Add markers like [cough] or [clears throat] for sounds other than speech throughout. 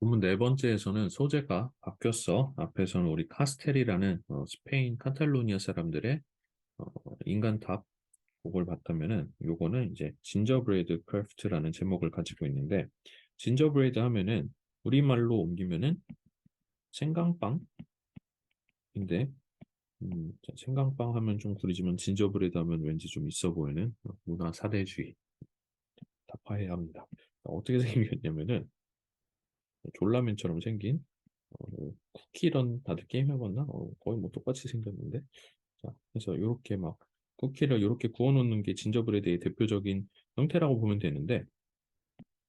본문 네 번째에서는 소재가 바뀌었어. 앞에서는 우리 카스텔이라는 어, 스페인 카탈루니아 사람들의 어, 인간탑 그걸 봤다면은 요거는 이제 진저브레드 크래프트라는 제목을 가지고 있는데 진저브레드 하면은 우리말로 옮기면은 생강빵인데 음, 자, 생강빵 하면 좀 구리지만 진저브레드 하면 왠지 좀 있어 보이는 문화 사대주의 타파해야 합니다. 어떻게 [laughs] 생겼냐면은 졸라맨처럼 생긴 어, 쿠키런 다들 게임 해봤나? 어, 거의 뭐 똑같이 생겼는데. 자, 그래서 이렇게 막 쿠키를 이렇게 구워 놓는 게 진저브레드의 대표적인 형태라고 보면 되는데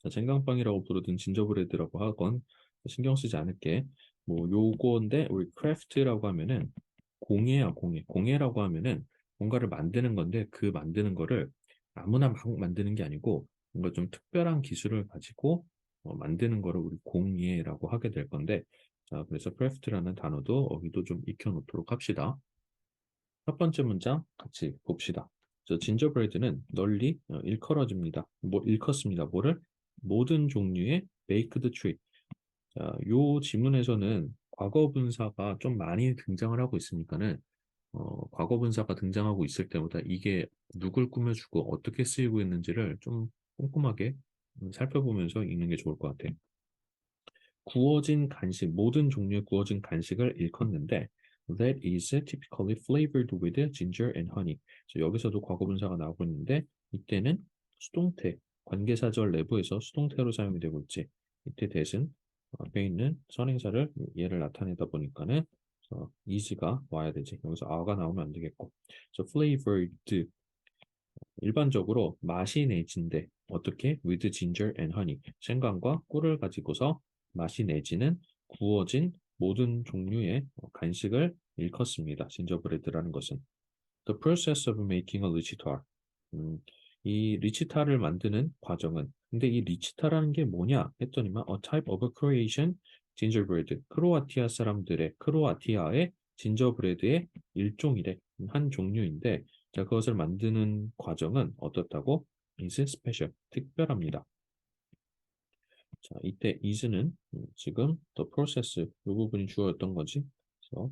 자, 쟁강빵이라고 부르든 진저브레드라고 하건 신경 쓰지 않을게. 뭐 요건데 우리 크래프트라고 하면은 공예야 공예. 공예라고 하면은 뭔가를 만드는 건데 그 만드는 거를 아무나 막 만드는 게 아니고 뭔가 좀 특별한 기술을 가지고 어, 만드는 거를 우리 공예라고 하게 될 건데 자 그래서 크래프트라는 단어도 어기도 좀 익혀 놓도록 합시다. 첫 번째 문장 같이 봅시다. 저 진저브레드는 널리 어, 일컬어집니다. 뭐 일컫습니다. 뭐를? 모든 종류의 베이크드 트리. 자, 요 지문에서는 과거 분사가 좀 많이 등장을 하고 있으니까는 어, 과거 분사가 등장하고 있을 때보다 이게 누굴 꾸며주고 어떻게 쓰이고 있는지를 좀 꼼꼼하게 음, 살펴보면서 읽는 게 좋을 것 같아. 구워진 간식, 모든 종류의 구워진 간식을 일컫는데 that is typically flavored with ginger and honey. 여기서도 과거분사가 나오고 있는데 이때는 수동태, 관계사절 내부에서 수동태로 사용이 되고 있지. 이때 대신 앞에 있는 선행사를 얘를 나타내다 보니까는 어, is가 와야 되지. 여기서 a가 나오면 안 되겠고. so flavored 일반적으로 맛이 내진데 어떻게 with ginger and honey 생강과 꿀을 가지고서 맛이 내지는 구워진 모든 종류의 간식을 일컫습니다. 진저브레드라는 것은. The process of making a 리치타 음, 이 리치타를 만드는 과정은 근데 이 리치타라는 게 뭐냐 했더니만 a type of creation gingerbread. 크로아티아 사람들의 크로아티아의 진저브레드의 일종이래. 한 종류인데 자 그것을 만드는 과정은 어떻다고 is special 특별합니다. 자, 이때 is는 지금 the process 이 부분이 주어였던 거지. 그래서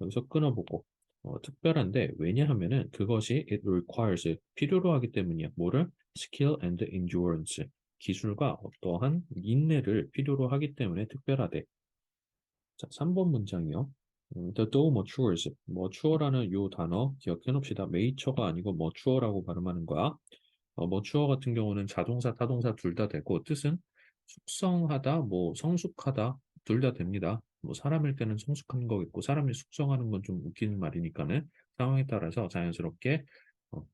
여기서 끊어보고 어, 특별한데 왜냐하면은 그것이 it requires 필요로 하기 때문이야. 뭐를? skill and endurance 기술과 어떠한 인내를 필요로 하기 때문에 특별하대. 자, 3번 문장이요. 음, the dough matures. mature라는 요 단어 기억해 놓읍시다. mature가 아니고 mature라고 발음하는 거야. 어, mature 같은 경우는 자동사, 타동사 둘 다 되고 뜻은 숙성하다, 뭐 성숙하다 둘 다 됩니다. 뭐 사람일 때는 성숙한 거겠고 사람이 숙성하는 건 좀 웃기는 말이니까는 상황에 따라서 자연스럽게 어,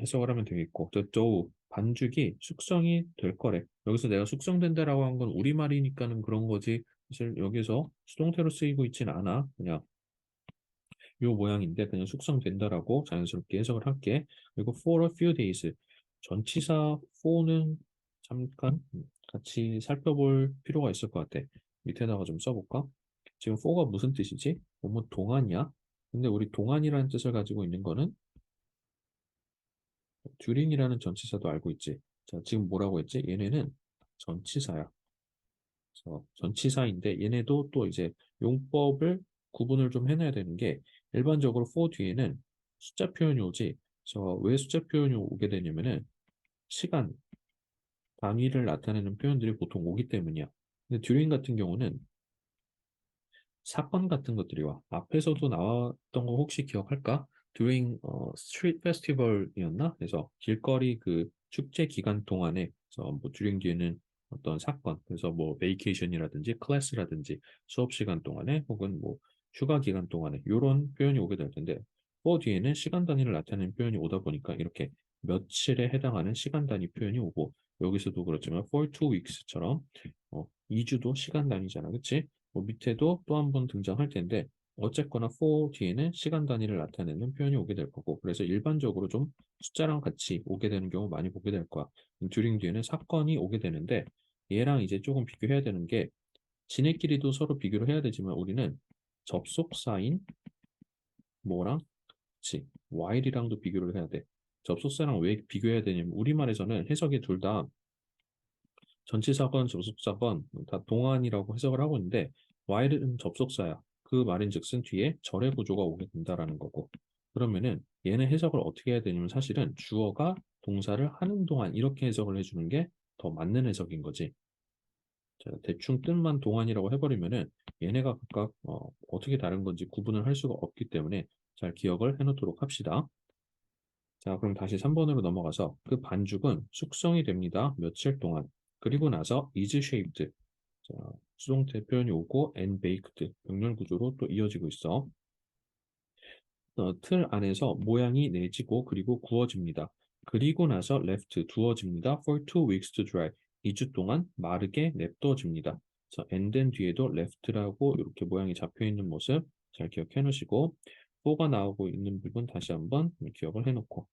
해석을 하면 되겠고 the dough 반죽이 숙성이 될 거래. 여기서 내가 숙성된다라고 한 건 우리말이니까는 그런 거지. 사실 여기서 수동태로 쓰이고 있진 않아. 그냥 요 모양인데 그냥 숙성된다라고 자연스럽게 해석을 할게. 그리고 for a few days 전치사 for는 잠깐 같이 살펴볼 필요가 있을 것 같아. 밑에다가 좀 써볼까? 지금 for가 무슨 뜻이지? 뭐뭐 동안이야? 근데 우리 동안이라는 뜻을 가지고 있는 거는 듀링이라는 전치사도 알고 있지. 자, 지금 뭐라고 했지? 얘네는 전치사야. 그래서 전치사인데 얘네도 또 이제 용법을 구분을 좀 해놔야 되는 게 일반적으로 for 뒤에는 숫자 표현이 오지. 그래서 왜 숫자 표현이 오게 되냐면은 시간, 단위를 나타내는 표현들이 보통 오기 때문이야. 근데 듀링 같은 경우는 사건 같은 것들이 와. 앞에서도 나왔던 거 혹시 기억할까? during 어, street festival이었나? 그래서 길거리 그 축제 기간 동안에 그래서 뭐 during 뒤에는 어떤 사건, 그래서 뭐 베이케이션이라든지 클래스라든지 수업 시간 동안에 혹은 뭐 휴가 기간 동안에 이런 표현이 오게 될 텐데 for 뒤에는 시간 단위를 나타내는 표현이 오다 보니까 이렇게 며칠에 해당하는 시간 단위 표현이 오고 여기서도 그렇지만 for two weeks처럼 어, 2주도 시간 단위잖아, 그치? 뭐 밑에도 또 한 번 등장할 텐데 어쨌거나 for 뒤에는 시간 단위를 나타내는 표현이 오게 될 거고 그래서 일반적으로 좀 숫자랑 같이 오게 되는 경우 많이 보게 될 거야. 듀링 뒤에는 사건이 오게 되는데 얘랑 이제 조금 비교해야 되는 게 지네끼리도 서로 비교를 해야 되지만 우리는 접속사인 뭐랑 그치 while이랑도 비교를 해야 돼. 접속사랑 왜 비교해야 되냐면 우리말에서는 해석이 둘 다 전치사건, 접속사건 다 동안이라고 해석을 하고 있는데 while은 접속사야. 그 말인즉슨 뒤에 절의 구조가 오게 된다라는 거고. 그러면은 얘는 해석을 어떻게 해야 되냐면 사실은 주어가 동사를 하는 동안 이렇게 해석을 해주는 게 더 맞는 해석인 거지. 자, 대충 뜻만 동안이라고 해버리면은 얘네가 각각 어, 어떻게 다른 건지 구분을 할 수가 없기 때문에 잘 기억을 해놓도록 합시다. 자, 그럼 다시 3번으로 넘어가서 그 반죽은 숙성이 됩니다. 며칠 동안. 그리고 나서 is shaped. 자, 수동태 표현이 오고 and baked. 병렬 구조로 또 이어지고 있어. 어, 틀 안에서 모양이 내지고 그리고 구워집니다. 그리고 나서 left 두어집니다. for two weeks to dry. 2주 동안 마르게 냅둬집니다. 그래서 and then 뒤에도 left라고 이렇게 모양이 잡혀 있는 모습 잘 기억해 놓으시고 4가 나오고 있는 부분 다시 한번 기억을 해 놓고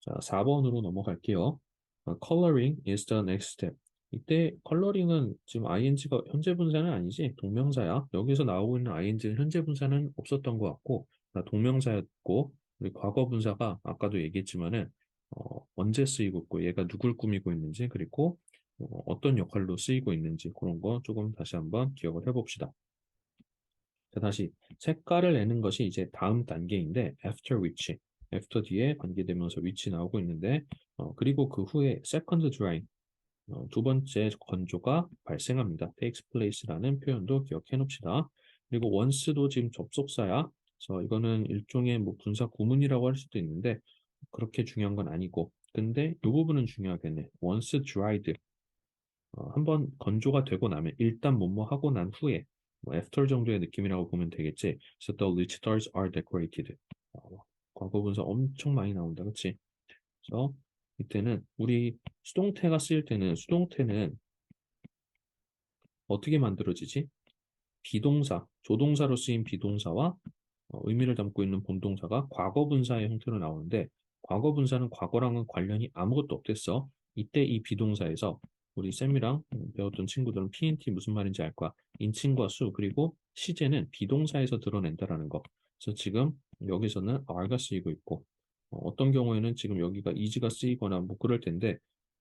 자, 4번으로 넘어갈게요. 어, coloring is the next step. 이때 컬러링은 지금 ing가 현재 분사는 아니지 동명사야. 여기서 나오고 있는 ing는 현재 분사는 없었던 것 같고 동명사였고 우리 과거 분사가 아까도 얘기했지만은 어, 언제 쓰이고 있고 얘가 누굴 꾸미고 있는지 그리고 어, 떤 역할로 쓰이고 있는지 그런 거 조금 다시 한번 기억을 해봅시다. 자, 다시 색깔을 내는 것이 이제 다음 단계인데 after which after 뒤에 관계되면서 which 나오고 있는데 어, 그리고 그 후에 second drying 어, 두 번째 건조가 발생합니다. takes place라는 표현도 기억해 놓읍시다. 그리고 once도 지금 접속사야. 그래서 이거는 일종의 뭐 분사 구문이라고 할 수도 있는데 그렇게 중요한 건 아니고 근데 이 부분은 중요하겠네. once dried 어, 한번 건조가 되고 나면 일단 뭐뭐 하고 난 후에 뭐 after 정도의 느낌이라고 보면 되겠지. So the rich stars are decorated. 어, 과거 분사 엄청 많이 나온다, 그렇지? 그래서 이때는 우리 수동태가 쓰일 때는 수동태는 어떻게 만들어지지? 비동사, 조동사로 쓰인 비동사와 어, 의미를 담고 있는 본동사가 과거 분사의 형태로 나오는데 과거 분사는 과거랑은 관련이 아무것도 없댔어. 이때 이 비동사에서 우리 쌤이랑 배웠던 친구들은 PNT 무슨 말인지 알 거야. 인칭과 수 그리고 시제는 비동사에서 드러낸다라는 거. 그래서 지금 여기서는 are가 쓰이고 있고 어, 떤 경우에는 지금 여기가 is가 쓰이거나 뭐 그럴 텐데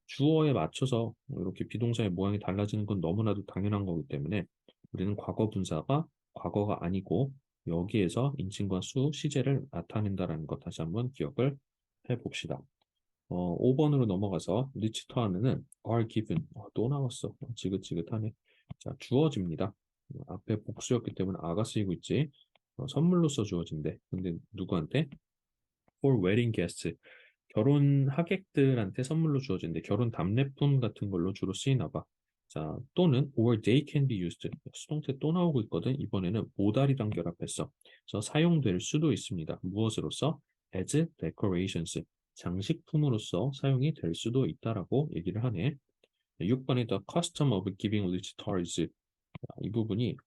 주어에 맞춰서 이렇게 비동사의 모양이 달라지는 건 너무나도 당연한 거기 때문에 우리는 과거 분사가 과거가 아니고 여기에서 인칭과 수, 시제를 나타낸다는 것 다시 한번 기억을 해봅시다. 어, 5번으로 넘어가서 리치터 하면은 are given 어, 또 나왔어 지긋지긋하네 자 주어집니다 앞에 복수였기 때문에 아가 쓰이고 있지 어, 선물로써 주어진대 근데 누구한테 for wedding guests 결혼 하객들한테 선물로 주어진대 결혼 답례품 같은 걸로 주로 쓰이나 봐 자, 또는 or they can be used. 수동태 또 나오고 있거든. 이번에는 모달이랑 결합했어. 그래서 사용될 수도 있습니다. 무엇으로서? as decorations. 장식품으로서 사용이 될 수도 있다라고 얘기를 하네. 6번에 the custom of giving rich toys. 이 부분이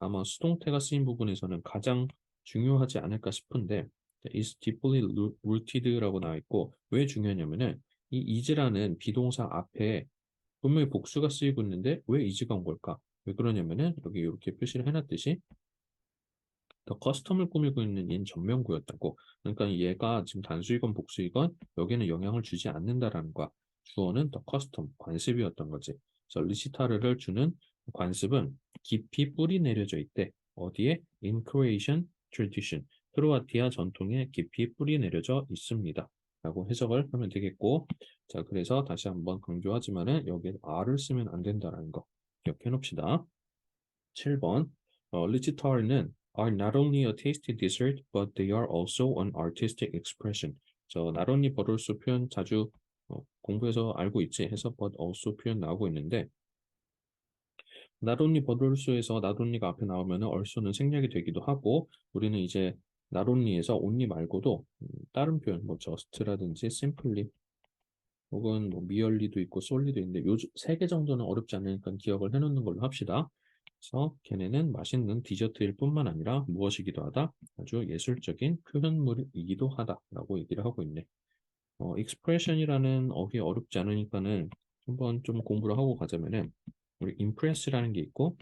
아마 수동태가 쓰인 부분에서는 가장 중요하지 않을까 싶은데 is deeply rooted라고 나와 있고 왜 중요하냐면은 이 is라는 비동사 앞에 분명히 복수가 쓰이고 있는데 왜 is가 온 걸까? 왜 그러냐면은 여기 이렇게 표시를 해놨듯이 더 커스텀을 꾸미고 있는 얘는 전면구였다고. 그러니까 얘가 지금 단수이건 복수이건 여기는 영향을 주지 않는다라는 거야. 주어는 더 커스텀, 관습이었던 거지. 그래서 리시타르를 주는 관습은 깊이 뿌리 내려져 있대. 어디에? In Croatian tradition. 크로아티아 전통에 깊이 뿌리 내려져 있습니다. 라고 해석을 하면 되겠고 자 그래서 다시 한번 강조하지만은 여기에 R을 쓰면 안 된다라는 거 기억해 놓읍시다. 7번 어, 리치타르는 are not only a tasty dessert, but they are also an artistic expression. 저 not only but also 표현 자주 어, 공부해서 알고 있지 해서 but also 표현 나오고 있는데 not only but also에서 not only가 앞에 나오면 also는 생략이 되기도 하고 우리는 이제 not only에서 only 말고도 음, 다른 표현 뭐 just라든지 simply 혹은 뭐 merely도 있고 solely도 있는데 요 세 개 정도는 어렵지 않으니까 기억을 해놓는 걸로 합시다. 그래서 걔네는 맛있는 디저트일 뿐만 아니라 무엇이기도 하다 아주 예술적인 표현물이기도 하다라고 얘기를 하고 있네. 어, expression이라는 어휘 어렵지 않으니까는 한번 좀 공부를 하고 가자면은 우리 impress라는 게 있고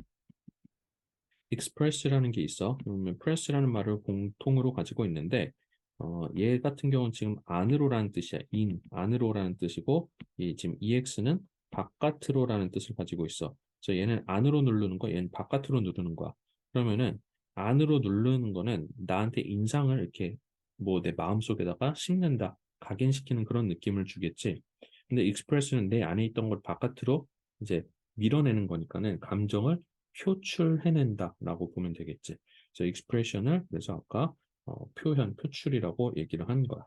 express라는 게 있어. 그러면 press라는 말을 공통으로 가지고 있는데 어, 얘 같은 경우는 지금 안으로라는 뜻이야. in 안으로라는 뜻이고 이 지금 ex는 바깥으로라는 뜻을 가지고 있어. 그래서 얘는 안으로 누르는 거, 얘는 바깥으로 누르는 거야. 그러면은 안으로 누르는 거는 나한테 인상을 이렇게 뭐 내 마음속에다가 심는다, 각인시키는 그런 느낌을 주겠지. 근데 express는 내 안에 있던 걸 바깥으로 이제 밀어내는 거니까는 감정을 표출해낸다라고 보면 되겠지. 그래서 expression을 그래서 아까 어, 표현, 표출이라고 얘기를 한 거야.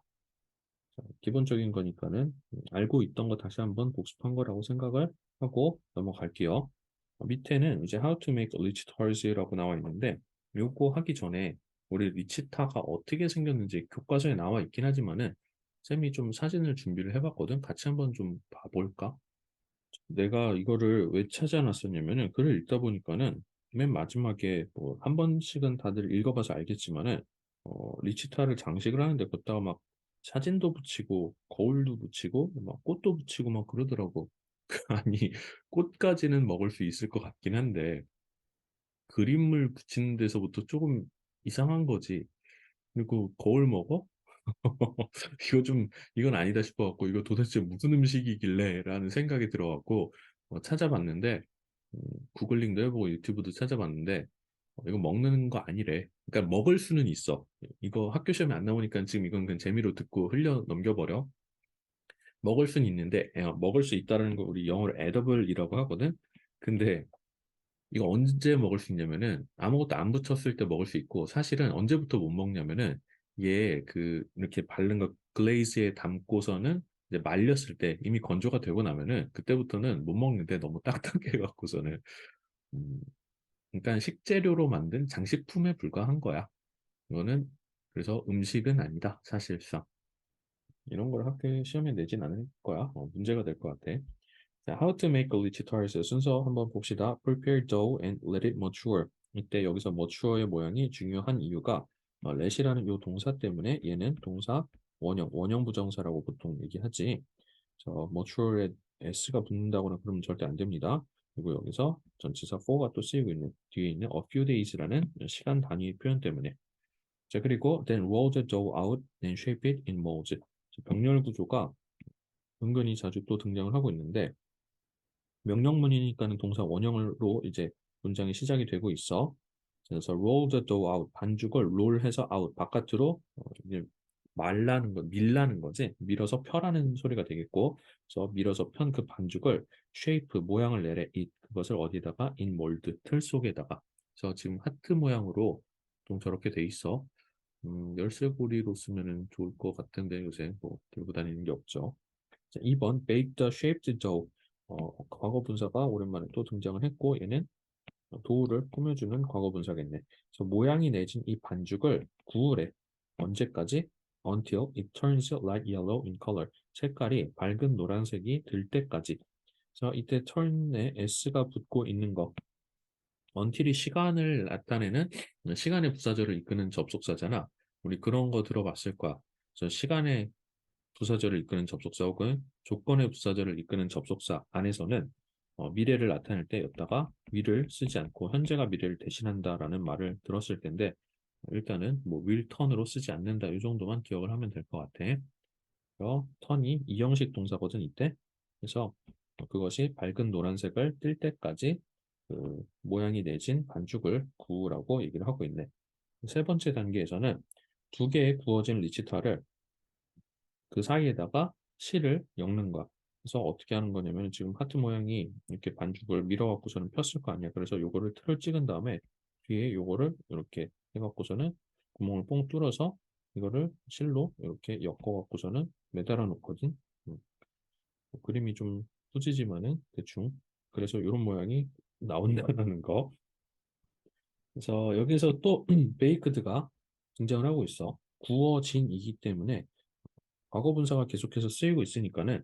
자, 기본적인 거니까는 음, 알고 있던 거 다시 한번 복습한 거라고 생각을 하고 넘어갈게요. 어, 밑에는 이제 how to make lichitars라고 나와 있는데 요거 하기 전에 우리 리치타가 어떻게 생겼는지 교과서에 나와 있긴 하지만은 쌤이 좀 사진을 준비를 해봤거든. 같이 한번 좀 봐볼까? 내가 이거를 왜 찾아놨었냐면은 글을 읽다 보니까는 맨 마지막에 뭐 한 번씩은 다들 읽어봐서 알겠지만은 어, 리치타를 장식을 하는데 그다가 막 사진도 붙이고 거울도 붙이고 막 꽃도 붙이고 막 그러더라고. [laughs] 아니 꽃까지는 먹을 수 있을 것 같긴 한데 그림을 붙이는 데서부터 조금 이상한 거지. 그리고 거울 먹어? [laughs] 이거 좀 이건 아니다 싶어갖고 이거 도대체 무슨 음식이길래 라는 생각이 들어갖고 어, 찾아봤는데 음, 구글링도 해보고 유튜브도 찾아봤는데 어, 이거 먹는 거 아니래. 그러니까 먹을 수는 있어. 이거 학교 시험에 안 나오니까 지금 이건 그냥 재미로 듣고 흘려 넘겨버려. 먹을 수는 있는데 어, 먹을 수 있다는 거 우리 영어로 edible이라고 하거든. 근데 이거 언제 먹을 수 있냐면은 아무것도 안 붙였을 때 먹을 수 있고 사실은 언제부터 못 먹냐면은 얘 그 이렇게 바른 거 글레이즈에 담고서는 이제 말렸을 때 이미 건조가 되고 나면은 그때부터는 못 먹는데 너무 [laughs] 딱딱해 갖고서는 음, 그러니까 식재료로 만든 장식품에 불과한 거야. 이거는 그래서 음식은 아니다 사실상 이런 걸 학교 시험에 내진 않을 거야. 어, 문제가 될 것 같아. 자, how to make a lychee tart 순서 한번 봅시다. Prepare dough and let it mature. 이때 여기서 mature의 모양이 중요한 이유가 어, let이라는 요 동사 때문에 얘는 동사 원형, 원형 부정사라고 보통 얘기하지. 저 mature에 s가 붙는다거나 그러면 절대 안 됩니다. 그리고 여기서 전치사 for가 또 쓰이고 있는 뒤에 있는 a few days라는 시간 단위 표현 때문에 자 그리고 then roll the dough out and shape it in molds 병렬 구조가 은근히 자주 또 등장을 하고 있는데 명령문이니까는 동사 원형으로 이제 문장이 시작이 되고 있어. 그래서 roll the dough out 반죽을 롤해서 out 바깥으로 어, 말라는 거, 밀라는 거지. 밀어서 펴라는 소리가 되겠고, 그래서 밀어서 편 그 반죽을 shape 모양을 내래 이 그것을 어디다가 in mold 틀 속에다가. 그래서 지금 하트 모양으로 좀 저렇게 돼 있어. 음, 열쇠고리로 쓰면은 좋을 것 같은데 요새 뭐 들고 다니는 게 없죠. 자, 2번 bake the shaped dough. 어, 과거 분사가 오랜만에 또 등장을 했고 얘는 도우를 꾸며주는 과거 분사겠네. 그래서 모양이 내진 이 반죽을 구우래. 언제까지? Until it turns light yellow in color. 색깔이 밝은 노란색이 될 때까지. 그래서 이때 turn에 s가 붙고 있는 거. until이 시간을 나타내는 시간의 부사절을 이끄는 접속사잖아. 우리 그런 거 들어봤을 거야. 그래서 시간의 부사절을 이끄는 접속사 혹은 조건의 부사절을 이끄는 접속사 안에서는 어, 미래를 나타낼 때 여기다가 will을 쓰지 않고 현재가 미래를 대신한다라는 말을 들었을 텐데 일단은 뭐 turn으로 쓰지 않는다 이 정도만 기억을 하면 될 것 같아. 그래서 turn이 이형식 동사거든 이때. 그래서 그것이 밝은 노란색을 뜰 때까지 그 모양이 내진 반죽을 구우라고 얘기를 하고 있네. 세 번째 단계에서는 두 개의 구워진 리치타를 그 사이에다가 실을 엮는 거야. 그래서 어떻게 하는 거냐면 지금 하트 모양이 이렇게 반죽을 밀어갖고서는 폈을 거 아니야. 그래서 요거를 틀을 찍은 다음에 뒤에 요거를 이렇게 해갖고서는 구멍을 뽕 뚫어서 이거를 실로 이렇게 엮어갖고서는 매달아 놓거든. 음. 뭐 그림이 좀 후지지만은 대충 그래서 이런 모양이 나온다는 거. 그래서 여기서 또 [clears throat] 베이크드가 등장을 하고 있어. 구워진이기 때문에 과거 분사가 계속해서 쓰이고 있으니까는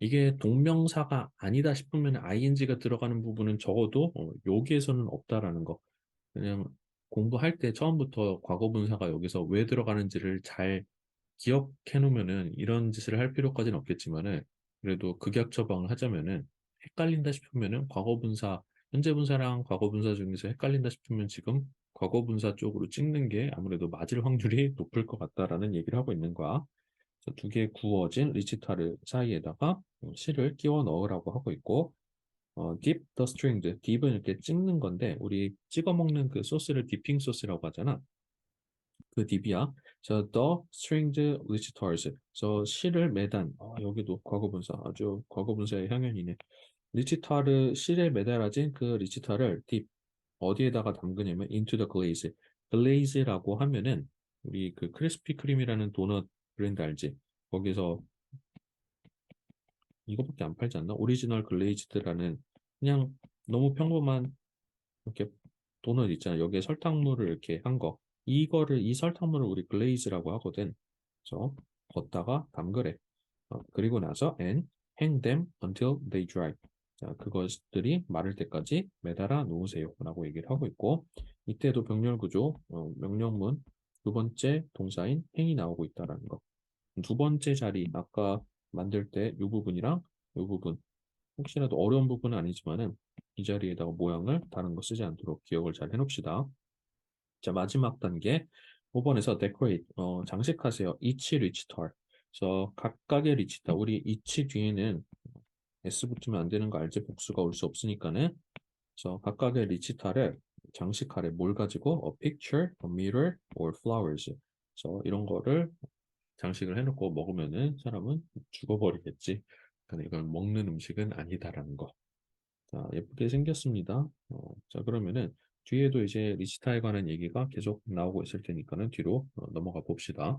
이게 동명사가 아니다 싶으면 ing가 들어가는 부분은 적어도 어, 여기에서는 없다라는 거. 그냥 공부할 때 처음부터 과거 분사가 여기서 왜 들어가는지를 잘 기억해 놓으면은 이런 짓을 할 필요까지는 없겠지만은 그래도 극약 처방을 하자면은 헷갈린다 싶으면은 과거 분사, 현재 분사랑 과거 분사 중에서 헷갈린다 싶으면 지금 과거 분사 쪽으로 찍는 게 아무래도 맞을 확률이 [laughs] 높을 것 같다라는 얘기를 하고 있는 거야. 두 개의 구워진 리치타르 사이에다가 실을 끼워 넣으라고 하고 있고 어, dip the stringed, dip은 이렇게 찍는 건데 우리 찍어 먹는 그 소스를 디핑 소스라고 하잖아. 그 dip이야. 자, the stringed lichitars. 저 실을 매단. 아, 여기도 과거분사 아주 과거분사의 향연이네. 리치타르 실에 매달아진 그 리치타를 dip 어디에다가 담그냐면 into the glaze. glaze라고 하면은 우리 그 크리스피 크림이라는 도넛 브랜드 알지? 거기서 이거밖에 안 팔지 않나? 오리지널 글레이즈드라는 그냥 너무 평범한 이렇게 도넛 있잖아. 여기에 설탕물을 이렇게 한 거. 이거를 이 설탕물을 우리 글레이즈라고 하거든. 그래서 걷다가 담그래. 어, 그리고 나서 and hang them until they dry. 자, 그것들이 마를 때까지 매달아 놓으세요. 라고 얘기를 하고 있고 이때도 병렬 구조, 어, 명령문 두 번째 동사인 행이 나오고 있다라는 거. 두 번째 자리 아까 만들 때 이 부분이랑 이 부분 혹시라도 어려운 부분은 아니지만은 이 자리에다가 모양을 다른 거 쓰지 않도록 기억을 잘 해놓읍시다. 자 마지막 단계 5번에서 decorate 어, 장식하세요. each 리치털 그래서 각각의 리치타 우리 each 뒤에는 s 붙으면 안 되는 거 알지? 복수가 올 수 없으니까는 그래서 각각의 리치타를 장식하래 뭘 가지고 a picture, a mirror, or flowers 그래서 이런 거를 장식을 해놓고 먹으면은 사람은 죽어버리겠지. 그러니까 이건 먹는 음식은 아니다라는 거. 자, 예쁘게 생겼습니다. 어, 자, 그러면은 뒤에도 이제 리치타에 관한 얘기가 계속 나오고 있을 테니까는 뒤로 어, 넘어가 봅시다.